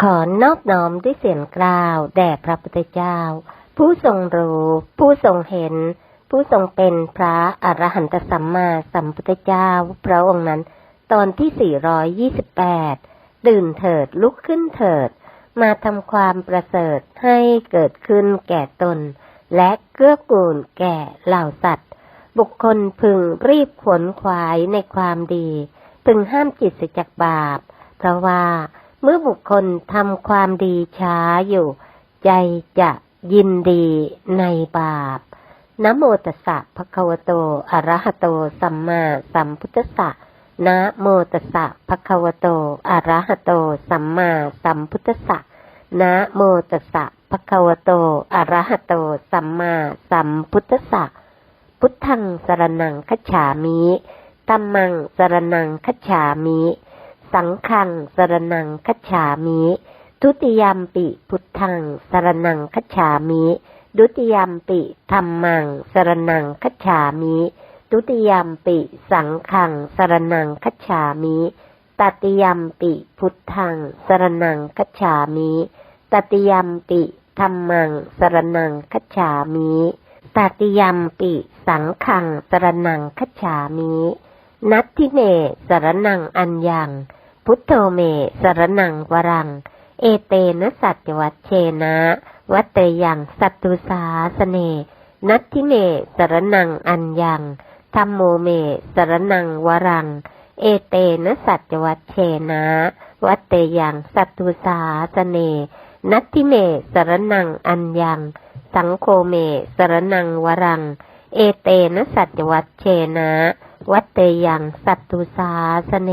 ขอนอบน้อมด้วยเสียงกล่าวแด่พระพุทธเจ้า ผู้ทรงรู้ ผู้ทรงเห็น ผู้ทรงเป็นพระอรหันตสัมมาสัมพุทธเจ้า พระองค์นั้น ตอนที่ 428 ตื่นเถิดลุกขึ้นเถิด มาทำความประเสริฐให้เกิดขึ้นแก่ตน และเกื้อกูลแก่เหล่าสัตว์ บุคคลพึงรีบขวนขวายในความดี พึงห้ามจิตเสียจากบาป เพราะว่า เมื่อบุคคลทำความดีช้าอยู่ ใจจะยินดีในบาปนะโมตัสสะภะคะวะโตอะระหะโต สัมมาสัมพุทธัสสะนะโมตัสสะภะคะวะโตอะระหะโต สัมมาสัมพุทธัสสะนะโมตัสสะภะคะวะโตอะระหะโต สัมมาสัมพุทธัสสะพุทธังสรนังคัจฉามิตัมมังสรนังคัจฉามิ สังฆังสรนังคัจฉามิ ทุติยมปิพุทธังสรนังคัจฉามิ ดุติยมปิธรรมังสรนังคัจฉามิทุติยมปิสังฆังสรนังคัจฉามิตติยมปิพุทธังสรนังคัจฉามิตติยมปิธรรมังสรนังคัจฉามิตติยมปิสังขังสรนังคัจฉามิ นัตทิเมสรนังอัญญัง พุทโธเม สรนังวรัง เอเตนะสัจวัตเชนะ วัตเตยังสัตตุสาสเน นัตทิเม สรนังอัญญังธรรมโมเม สรนังวรัง เอเตนะสัจวัตเชนะ วัตเตยังสัตตุสาสเน นัตทิเม สรนังอัญญัง สังโฆเม สรนังวรัง เอเตนะสัจวัตเชนะ วัตเตยังสัตตุสาสเน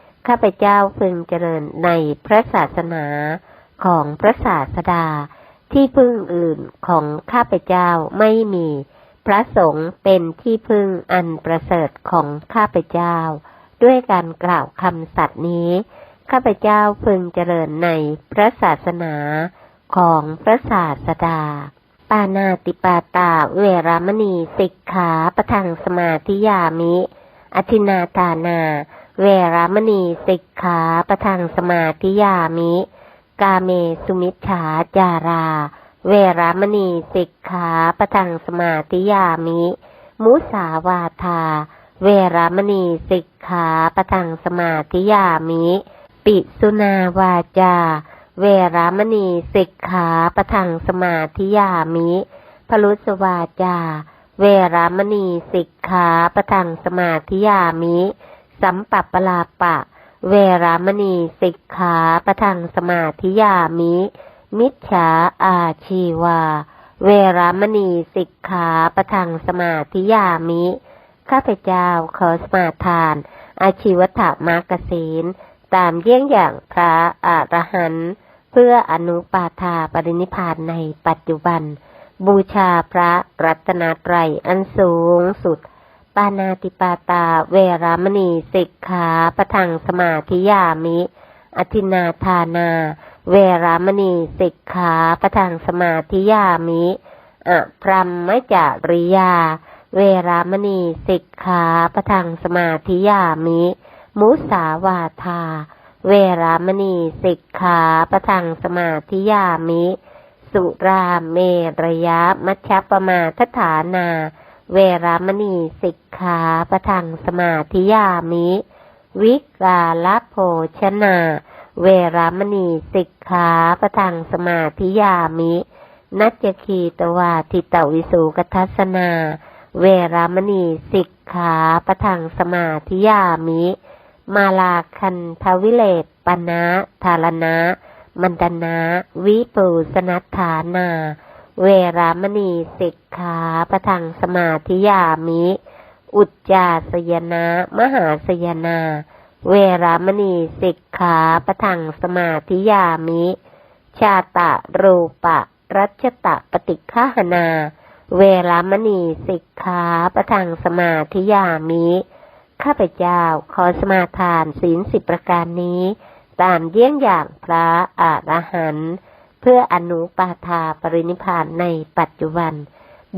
ข้าพเจ้าพึงเจริญในพระศาสนาของพระศาสดา ที่พึ่งอื่นของข้าพเจ้าไม่มี พระสงฆ์เป็นที่พึ่งอันประเสริฐของข้าพเจ้า ด้วยการกล่าวคำสัตย์นี้ ข้าพเจ้าพึงเจริญในพระศาสนาของพระศาสดา ปานาติปาตาเวรามณีสิกขาปะทังสมาธิยามิ อธินาทานา เวรามณีสิกขาประทังสมาธิยามิ กาเมสุมิชฉาจารา เวรามณีสิกขาประทังสมาธิยามิ มุสาวาทา เวรามณีสิกขาประทังสมาธิยามิ ปิสุนาวาจา เวรามณีสิกขาประทังสมาธิยามิพลุสวาจา เวรามณีสิกขาประทังสมาธิยามิ สัมปัปปลาปะ เวรามณีสิกขาประทังสมาธิยามิ มิจฉาอาชีวา เวรามณีสิกขาประทังสมาธิยามิ ข้าพเจ้าขอสมาทาน อาชีวถามากศีลตามเยี่ยงอย่างพระอรหันต์เพื่ออนุปาทาปรินิพานในปัจจุบัน บูชาพระรัตนตรัยอันสูงสุด ปานาติปาตา เวรามณีสิกขาปะทังสมาธิยามิ อธินาทานา เวรามณีสิกขาปะทังสมาธิยามิอะพรหมจาริยา เวรามณีสิกขาปะทังสมาธิยามิ มุสาวาทา เวรามณีสิกขาปะทังสมาธิยามิ สุราเมรยะมัชฌปมาทฐานา เวรามณีสิกขาประทังสมาธิยามิ วิกาลโภชนา เวรามณีสิกขาประทังสมาธิยามิ นัจคีตวาทิตวิสุกทัสนา เวรามณีสิกขาประทังสมาธิยามิ มาลาคันทวิเลตปนะธารณะ มันตนะ วิปูสนัฏฐานา เวรามณีสิกขาประทังสมาธิยามิ อุจจาสยนะ มหาสยนา เวรามณีสิกขาประทังสมาธิยามิ ชาตะรูปะ รัชตะปฏิฆาหนา เวรามณีสิกขาประทังสมาธิยามิ ข้าพเจ้าขอสมาทานศีลสิบประการนี้ ตามเยี่ยงอย่างพระอรหันต์ เพื่ออนุปาทาปรินิพานในปัจจุบัน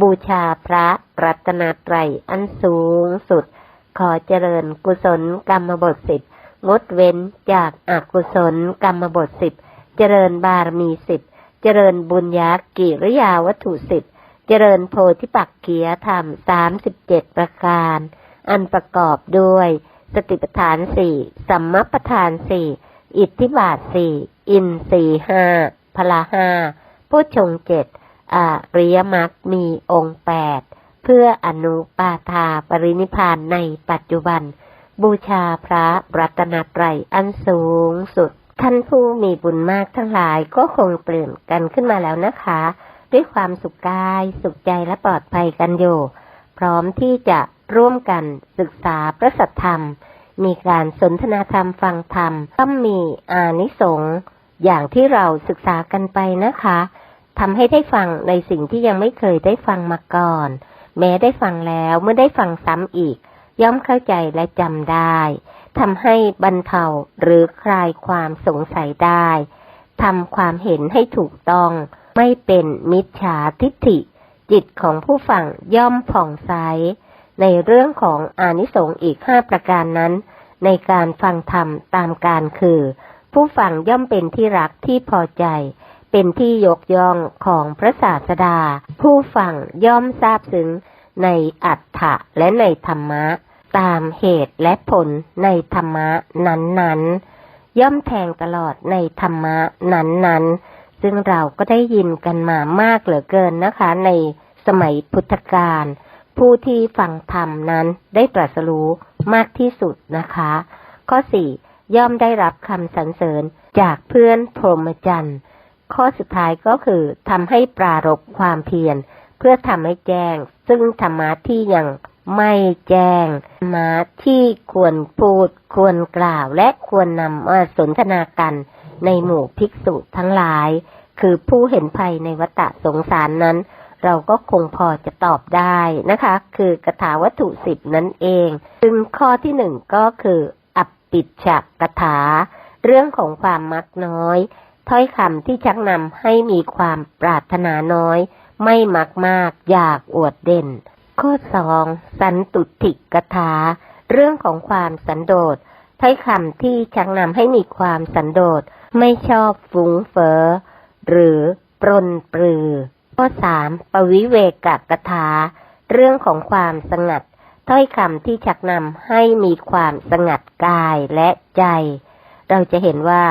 บูชาพระรัตนตรัยอันสูงสุด ขอเจริญกุศลกรรมบทสิบงดเว้นจากอากุศลกรรมบทสิบเจริญบารมีสิบเจริญบุญญากิริยาวัตถุสิบเจริญโพธิปักเกียธรรมสามสิบเจ็ดประการ อันประกอบด้วยสติปัฏฐานสี่สัมมัปทานสี่อิทธิบาทสี่อินสี่ห้า พละห้าพุชฌงเจ็ดอริยมรรคมีองค์แปดเพื่ออนุปาทาปรินิพพานในปัจจุบัน บูชาพระรัตนตรัยอันสูงสุด ท่านผู้มีบุญมากทั้งหลายก็คงเปลี่ยนกันขึ้นมาแล้วนะคะ ด้วยความสุขกายสุขใจและปลอดภัยกันอยู่ พร้อมที่จะร่วมกันศึกษาพระสัทธรรม มีการสนทนาธรรมฟังธรรมต้องมีอานิสงส์ อย่างที่เราศึกษากันไปนะคะทำให้ได้ฟังในสิ่งที่ยังไม่เคยได้ฟังมาก่อน แม้ได้ฟังแล้วเมื่อได้ฟังซ้ำอีก ย่อมเข้าใจและจำได้ทำให้บรรเทาหรือคลายความสงสัยได้ทำความเห็นให้ถูกต้อง ไม่เป็นมิจฉาทิฏฐิ จิตของผู้ฟังย่อมผ่องใส ในเรื่องของอานิสงส์อีกห้าประการนั้น ในการฟังธรรมตามการคือ ผู้ฟังย่อมเป็นที่รักที่พอใจ เป็นที่ยกย่องของพระศาสดา ผู้ฟังย่อมทราบซึ้งในอัฏฐะและในธรรมะ ตามเหตุและผลในธรรมะนั้นๆ ย่อมแทงตลอดในธรรมะนั้นๆ ซึ่งเราก็ได้ยินกันมามากเหลือเกินนะคะ ในสมัยพุทธกาลผู้ที่ฟังธรรมนั้นได้ตรัสรู้มากที่สุดนะคะ ข้อสี่ ย่อมได้รับคำสรรเสริญจากเพื่อนพรหมจรรย์ ข้อสุดท้ายก็คือทำให้ปรารบความเพียรเพื่อทำให้แจ้ง ซึ่งธรรมะที่ยังไม่แจ้งธรรมะที่ควรพูดควรกล่าวและควรนำมาสนทนากันในหมู่ภิกษุทั้งหลาย คือผู้เห็นภัยในวัฏสงสารนั้น เราก็คงพอจะตอบได้นะคะ คือกถาวัตถุสิบนั่นเอง ซึ่งข้อที่หนึ่งก็คือ ปิดฉากกถา เรื่องของความมักน้อย ถ้อยคำที่ชักนำให้มีความปรารถนาน้อย ไม่มักมากอยากอวดเด่น ข้อสองสันตุติกถา เรื่องของความสันโดษถ้อยคำที่ชักนำให้มีความสันโดษไม่ชอบฟุ้งเฟอ้อหรือปรนปรือ ข้อสามปวิเวกกถา เรื่องของความสงัด ถ้อยคำที่ชักนำให้มีความสงัดกายและใจ เราจะเห็นว่า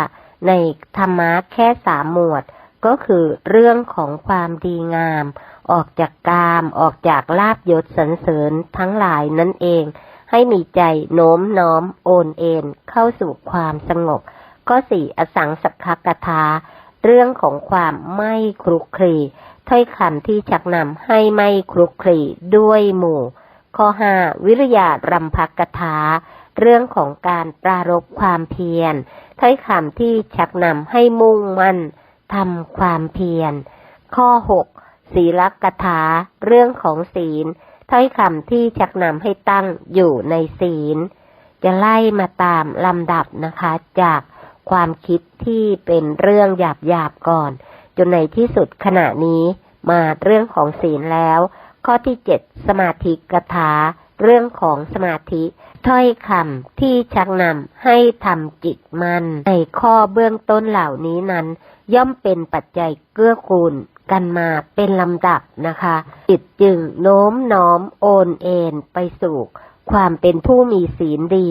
ในธรรมะแค่สามหมวด ก็คือเรื่องของความดีงาม ออกจากกามออกจากลาบยศสรรเสริญทั้งหลายนั่นเอง ให้มีใจโน้มน้อมโอนเอ็นเข้าสู่ความสงบ ข้อสี่อสังสักขกถาเรื่องของความไม่คลุกคลีถ้อยคำที่ชักนำให้ไม่คลุกคลีด้วยหมู่ ข้อห้าวิริยะรำพักกถาเรื่องของการปรารบความเพียรถ้อยคำที่ชักนำให้มุ่งมั่นทำความเพียร ข้อหกศีลกถาเรื่องของศีล ถ้อยคำที่ชักนำให้ตั้งอยู่ในศีล จะไล่มาตามลำดับนะคะ จากความคิดที่เป็นเรื่องหยาบหยาบก่อน จนในที่สุดขณะนี้มาเรื่องของศีลแล้ว ข้อที่เจ็ดสมาธิกถา เรื่องของสมาธิ ถ้อยคำที่ชักนำให้ทำจิตมันในข้อเบื้องต้นเหล่านี้นั้น ย่อมเป็นปัจจัยเกื้อกูลกันมาเป็นลำดับนะคะ จิตจึงโน้มน้อมโอนเอ็นไปสู่ความเป็นผู้มีศีลดี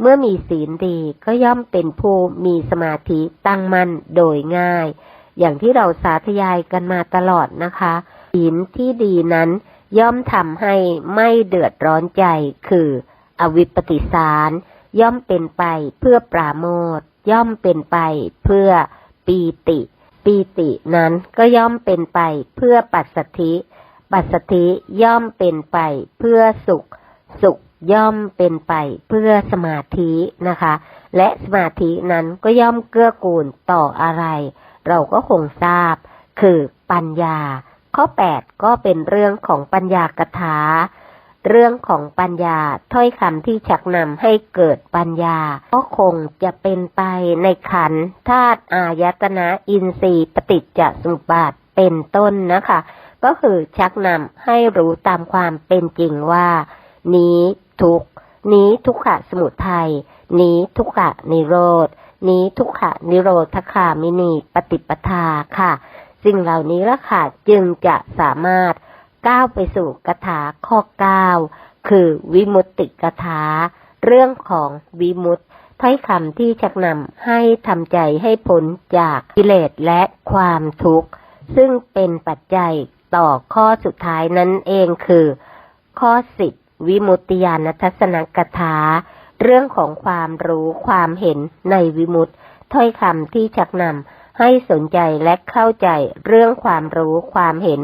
เมื่อมีศีลดีก็ย่อมเป็นผู้มีสมาธิตั้งมั่นโดยง่าย อย่างที่เราสาธยายกันมาตลอดนะคะ ศีลที่ดีนั้น ย่อมทำให้ไม่เดือดร้อนใจ คือ อวิปปิสาร ย่อมเป็นไปเพื่อปราโมทย่อมเป็นไปเพื่อปีติ ปีตินั้นก็ย่อมเป็นไปเพื่อปัสสธิปัสสธิย่อมเป็นไปเพื่อสุข สุขย่อมเป็นไปเพื่อสมาธินะคะ และสมาธินั้นก็ย่อมเกื้อกูลต่ออะไร เราก็คงทราบ คือปัญญา ข้อ 8 ก็เป็นเรื่องของปัญญากถา เรื่องของปัญญาถ้อยคำที่ชักนำให้เกิดปัญญา ก็คงจะเป็นไปในขันธาตุอายตนะอินทรีย์ปฏิจจสมุปบาทเป็นต้นนะคะ ก็คือชักนำให้รู้ตามความเป็นจริงว่า นี้ทุกนี้ทุกขะสมุทัยนี้ทุกขะนิโรธนี้ทุกขะนิโรธคามินีปฏิปทาค่ะ สิ่งเหล่านี้ละค่ะจึงจะสามารถก้าวไปสู่กถาข้อเก้าคือวิมุตติกถาเรื่องของวิมุตติถ้อยคำที่ชักนำให้ทำใจให้พ้นจากกิเลสและความทุกข์ ซึ่งเป็นปัจจัยต่อข้อสุดท้ายนั้นเองคือ ข้อสิบวิมุตติญาณทัศนกถาเรื่องของความรู้ความเห็นในวิมุตติถ้อยคำที่ชักนำ ให้สนใจและเข้าใจเรื่องความรู้ความเห็น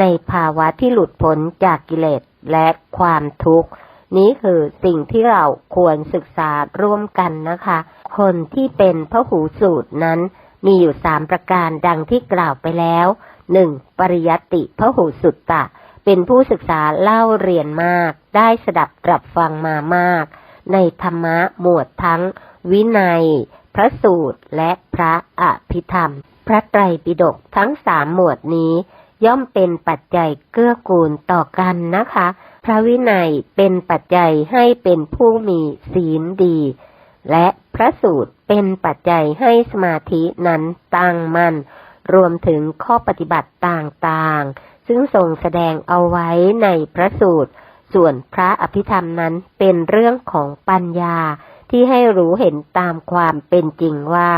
ในภาวะที่หลุดพ้นจากกิเลสและความทุกข์ นี้คือสิ่งที่เราควรศึกษาร่วมกันนะคะ คนที่เป็นพระหูสูตรนั้น มีอยู่สามประการดังที่กล่าวไปแล้วหนึ่งปริยติพระหูสุตตะ เป็นผู้ศึกษาเล่าเรียนมาก ได้สดับตรับฟังมามาก ในธรรมะหมวดทั้งวินัย พระสูตรและพระอภิธรรม พระไตรปิฎกทั้งสามหมวดนี้ย่อมเป็นปัจจัยเกื้อกูลต่อกันนะคะ พระวินัยเป็นปัจจัยให้เป็นผู้มีศีลดี และพระสูตรเป็นปัจจัยให้สมาธินั้นตั้งมัน่น รวมถึงข้อปฏิบัติต่างๆ ซึ่งทรงแสดงเอาไว้ในพระสูตร ส่วนพระอภิธรรมนั้นเป็นเรื่องของปัญญา ที่ให้รู้เห็นตามความเป็นจริงว่า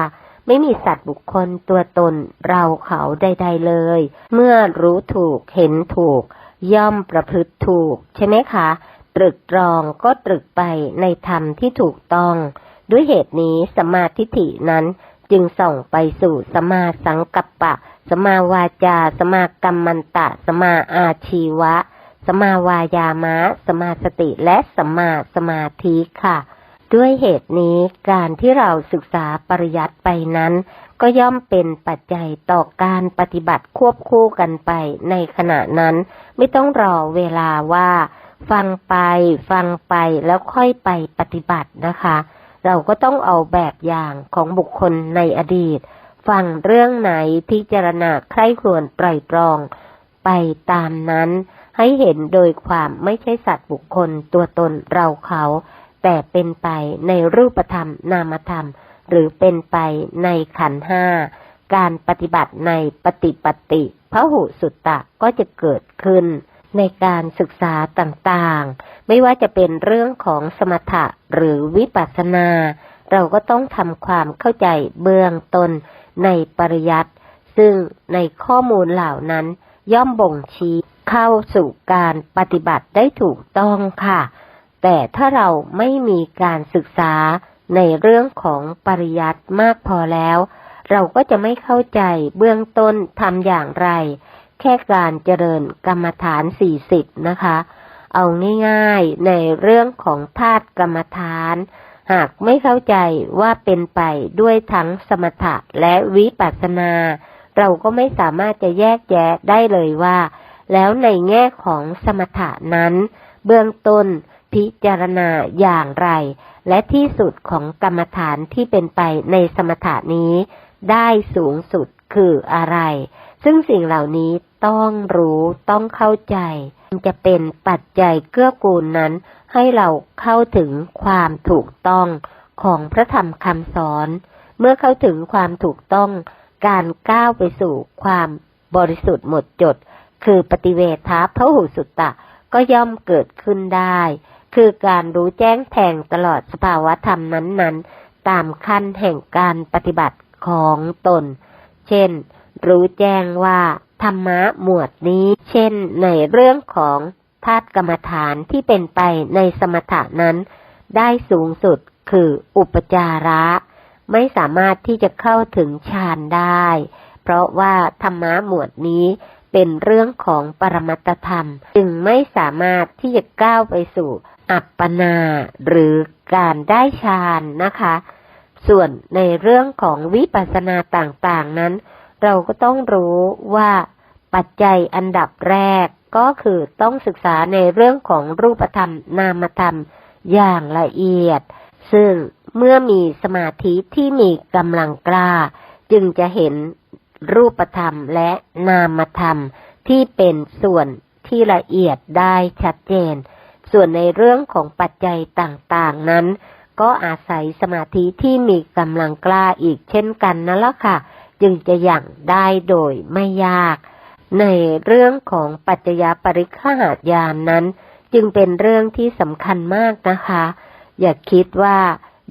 ไม่มีสัตว์บุคคลตัวตนเราเขาใด ๆเลย เมื่อรู้ถูกเห็นถูก ย่อมประพฤติถูก ใช่ไหมคะ ตรึกตรองก็ตรึกไปในธรรมที่ถูกต้อง ด้วยเหตุนี้สมาธิฐินั้นจึงส่งไปสู่สมาสังกัปปะ สมาวาจา สมากรรมันตะ สมาอาชีวะ สมาวายามะ สมาสติและสมาสมาธิค่ะ ด้วยเหตุนี้การที่เราศึกษาปริยัติไปนั้น ก็ย่อมเป็นปัจจัยต่อการปฏิบัติควบคู่กันไป ในขณะนั้นไม่ต้องรอเวลาว่า ฟังไป ฟังไปแล้วค่อยไปปฏิบัตินะคะ เราก็ต้องเอาแบบอย่างของบุคคลในอดีต ฟังเรื่องไหนพิจารณาใคร่ครวญไตรตรอง ไปตามนั้นให้เห็นโดยความไม่ใช่สัตว์บุคคลตัวตนเราเขา แต่เป็นไปในรูปธรรมนามธรรม หรือเป็นไปในขันห้า การปฏิบัติในปฏิปฏิพระหุสุตตะก็จะเกิดขึ้น ในการศึกษาต่างๆ ไม่ว่าจะเป็นเรื่องของสมถะหรือวิปัสสนา เราก็ต้องทำความเข้าใจเบื้องต้นในปริยัติ ซึ่งในข้อมูลเหล่านั้นย่อมบ่งชี้เข้าสู่การปฏิบัติได้ถูกต้องค่ะ แต่ถ้าเราไม่มีการศึกษาในเรื่องของปริยัติมากพอแล้ว เราก็จะไม่เข้าใจเบื้องต้นทำอย่างไร แค่การเจริญกรรมฐานสี่สิบนะคะ เอาง่ายๆในเรื่องของธาตุกรรมฐาน หากไม่เข้าใจว่าเป็นไปด้วยทั้งสมถะและวิปัสสนา เราก็ไม่สามารถจะแยกแยะได้เลยว่า แล้วในแง่ของสมถะนั้น เบื้องต้น พิจารณาอย่างไร และที่สุดของกรรมฐานที่เป็นไปในสมถะนี้ ได้สูงสุดคืออะไร ซึ่งสิ่งเหล่านี้ต้องรู้ต้องเข้าใจจะเป็นปัจจัยเกื้อกูลนั้น ให้เราเข้าถึงความถูกต้องของพระธรรมคำสอน เมื่อเข้าถึงความถูกต้อง การก้าวไปสู่ความบริสุทธิ์หมดจด คือปฏิเวทาพระหูสุตตะก็ย่อมเกิดขึ้นได้ คือการรู้แจ้งแทงตลอดสภาวะธรรมนั้นๆ ตามขั้นแห่งการปฏิบัติของตน เช่น รู้แจ้งว่าธรรมะหมวดนี้ เช่น ในเรื่องของธาตุกรรมฐานที่เป็นไปในสมถะนั้น ได้สูงสุดคืออุปจาระ ไม่สามารถที่จะเข้าถึงฌานได้ เพราะว่าธรรมะหมวดนี้เป็นเรื่องของปรมัตธรรม จึงไม่สามารถที่จะก้าวไปสู่ อัปปนาหรือการได้ฌานนะคะ ส่วนในเรื่องของวิปัสสนาต่างๆนั้น เราก็ต้องรู้ว่าปัจจัยอันดับแรกก็คือต้องศึกษาในเรื่องของรูปธรรมนามธรรมอย่างละเอียด ซึ่งเมื่อมีสมาธิที่มีกำลังกล้า จึงจะเห็นรูปธรรมและนามธรรมที่เป็นส่วนที่ละเอียดได้ชัดเจน ส่วนในเรื่องของปัจจัยต่างๆนั้น ก็อาศัยสมาธิที่มีกำลังกล้าอีกเช่นกันนั่นแหละค่ะ จึงจะอย่างได้โดยไม่ยาก ในเรื่องของปัจจยปริฆาหายานนั้น จึงเป็นเรื่องที่สำคัญมากนะคะ อย่าคิดว่า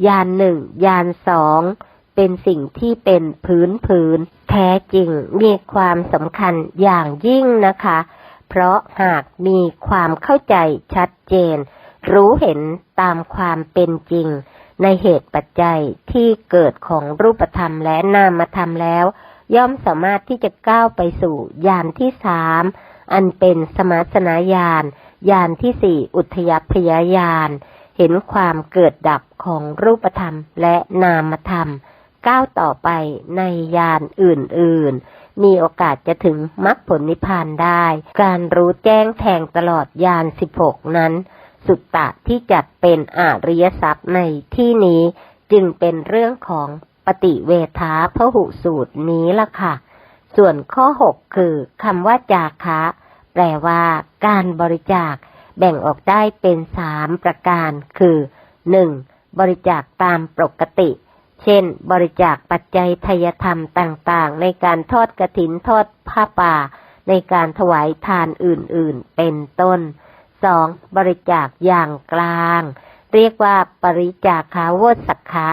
ยานหนึ่งยานสองเป็นสิ่งที่เป็นพื้นผืนแท้จริงมีความสำคัญอย่างยิ่งนะคะ เพราะหากมีความเข้าใจชัดเจน รู้เห็นตามความเป็นจริง ในเหตุปัจจัยที่เกิดของรูปธรรมและนามธรรมแล้ว ย่อมสามารถที่จะก้าวไปสู่ยานที่สามอันเป็นสมาสนาญาณยานที่สี่อุทยพยายาน เห็นความเกิดดับของรูปธรรมและนามธรรม ก้าวต่อไปในยานอื่นๆ มีโอกาสจะถึงมรรคผลนิพพานได้ การรู้แจ้งแทงตลอดยานสิบหกนั้น สุตตะที่จัดเป็นอริยทรัพย์ในที่นี้จึงเป็นเรื่องของปฏิเวทาพหุสูตรนี้ละค่ะ ส่วนข้อหกคือคำว่าจาคะ แปลว่าการบริจาค แบ่งออกได้เป็นสามประการ คือหนึ่งบริจาคตามปกติ เช่น บริจาคปัจจัยทยธรรมต่างๆ ในการทอดกระถินทอดผ้าป่า ในการถวายทานอื่นๆ เป็นต้นสองบริจาคอย่างกลาง เรียกว่าปริจาคาวสักคะ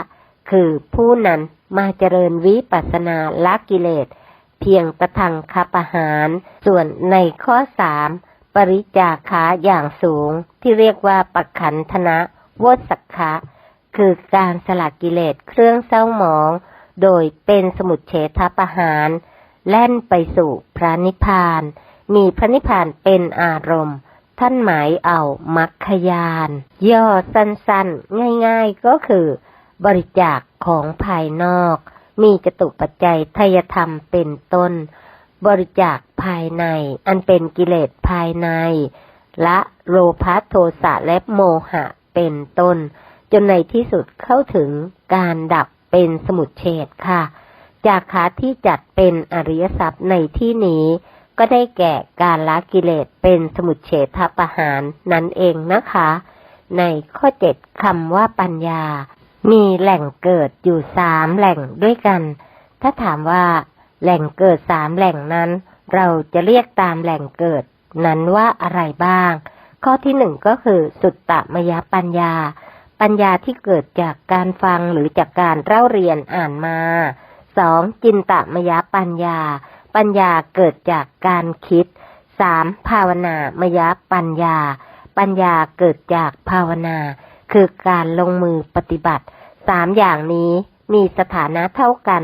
คือผู้นั้นมาเจริญวิปัสสนาละกิเลส เพียงประทังคับอาหาร ส่วนในข้อสามปริจาคาอย่างสูงที่เรียกว่าปักขันธนะวสักคะ คือการสลัดกิเลสเครื่องเศร้าหมอง โดยเป็นสมุดเฉทประหาร แล่นไปสู่พระนิพพาน มีพระนิพพานเป็นอารมณ์ ท่านหมายเอามัคคยาน ย่อสั้นๆ ง่ายๆก็คือบริจาคของภายนอก มีจตุปัจจัยทยธรรมเป็นต้น บริจาคภายใน อันเป็นกิเลสภายใน และโลภะโทสะและโมหะเป็นต้น จนในที่สุดเข้าถึงการดับเป็นสมุดเฉดค่ะ จากขาที่จัดเป็นอริยทรัพย์ในที่นี้ ก็ได้แก่การละกิเลสเป็นสมุดเฉทประหารนั่นเองนะคะ ในข้อเจ็ดคำว่าปัญญา มีแหล่งเกิดอยู่สามแหล่งด้วยกัน ถ้าถามว่า แหล่งเกิดสามแหล่งนั้น เราจะเรียกตามแหล่งเกิดนั้นว่าอะไรบ้าง ข้อที่หนึ่งก็คือสุตตมยปัญญา ปัญญาที่เกิดจากการฟังหรือจากการเล่าเรียนอ่านมาสองจินตมยปัญญา ปัญญาเกิดจากการคิดสามภาวนามยปัญญา ปัญญาเกิดจากภาวนา คือการลงมือปฏิบัติสามอย่างนี้มีสถานะเท่ากัน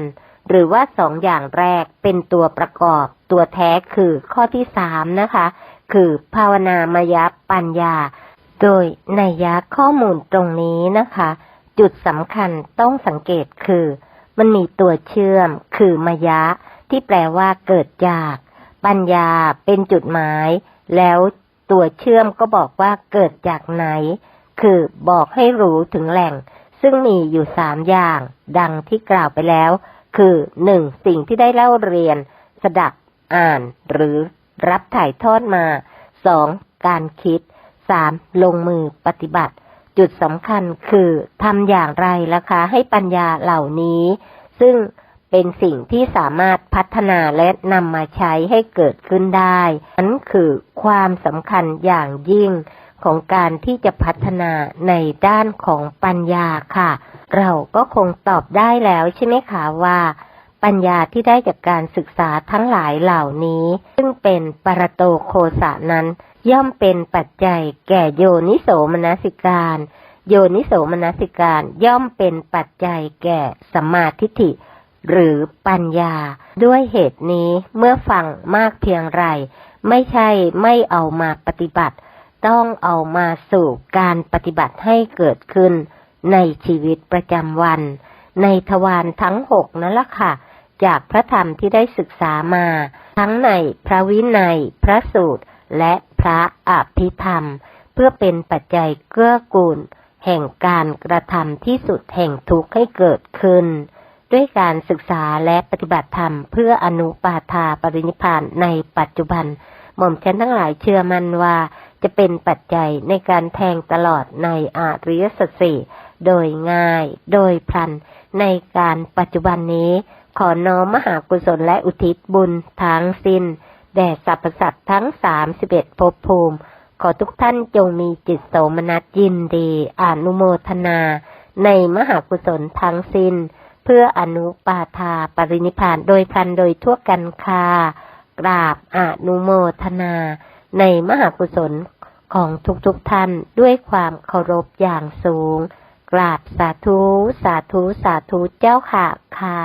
หรือว่าสองอย่างแรกเป็นตัวประกอบ ตัวแท้คือข้อที่สามนะคะ คือภาวนามยปัญญา โดยในยะข้อมูลตรงนี้นะคะ จุดสำคัญต้องสังเกตคือ มันมีตัวเชื่อม คือมายะ ที่แปลว่าเกิดจาก ปัญญาเป็นจุดหมาย แล้วตัวเชื่อมก็บอกว่าเกิดจากไหน คือบอกให้รู้ถึงแหล่ง ซึ่งมีอยู่สามอย่าง ดังที่กล่าวไปแล้ว คือหนึ่งสิ่งที่ได้เล่าเรียน สดับ อ่าน หรือรับถ่ายทอดมาสองการคิด สามลงมือปฏิบัติ จุดสำคัญคือทำอย่างไรล่ะคะ ให้ปัญญาเหล่านี้ ซึ่งเป็นสิ่งที่สามารถพัฒนาและนำมาใช้ให้เกิดขึ้นได้ นั้นคือความสำคัญอย่างยิ่งของการที่จะพัฒนาในด้านของปัญญาค่ะ เราก็คงตอบได้แล้วใช่ไหมคะว่า ปัญญาที่ได้จากการศึกษาทั้งหลายเหล่านี้ ซึ่งเป็นปรโตโคสะนั้น ย่อมเป็นปัจจัยแก่โยนิโสมนสิการ โยนิโสมนสิการย่อมเป็นปัจจัยแก่สมาธิฐิ หรือปัญญา ด้วยเหตุนี้เมื่อฟังมากเพียงไร ไม่ใช่ไม่เอามาปฏิบัติ ต้องเอามาสู่การปฏิบัติให้เกิดขึ้น ในชีวิตประจำวันในทวารทั้งหกนั่นละค่ะ จากพระธรรมที่ได้ศึกษามา ทั้งในพระวินัย พระสูตร และพระอภิธรรม เพื่อเป็นปัจจัยเกื้อกูล แห่งการกระทำที่สุดแห่งทุกข์ให้เกิดขึ้น ด้วยการศึกษาและปฏิบัติธรรมเพื่ออนุปาทาปรินิพานในปัจจุบัน หม่อมฉันทั้งหลายเชื่อมั่นว่าจะเป็นปัจจัยในการแทงตลอดในอาริยสัจสี่โดยง่าย โดยพลัน ในการปัจจุบันนี้ ขอน้อมมหากุศลและอุทิศบุญทั้งสิ้น แด่สรรพสัตว์ทั้งสามสิบเอ็ดภพภูมิ ขอทุกท่านจงมีจิตโสมนัสยินดีอนุโมทนา ในมหากุศลทั้งสิ้น เพื่ออนุปาทาปรินิพานโดยพันโดยทั่วกันคากราบอนุโมทนา ในมหากุศลของทุกๆทท่านด้วยความเคารพอย่างสูง กราบสาธุ สาธุ สาธุเจ้าค่ะค่ะ